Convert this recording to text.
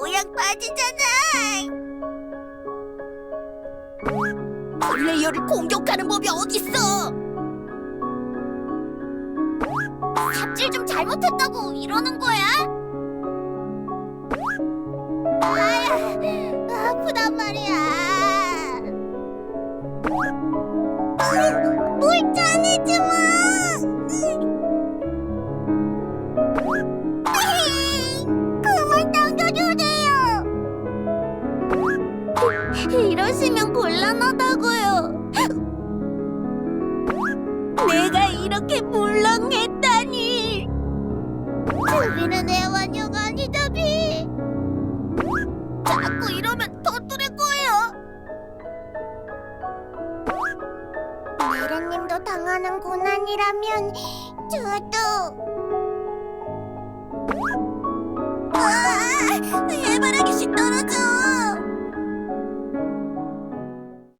그냥 빠지잖아. 플레이어를 공격하는 법이 어딨어? 삽질 좀 잘못했다고 이러는 거야? 아, 아프단 말이야. 이러시면 곤란하다고요. 내가 이렇게 물렁했다니. 비는 애완녀가 아니다, 비. 자꾸 이러면 더 뚫을 거예요. 미래님도 당하는 고난이라면 저도.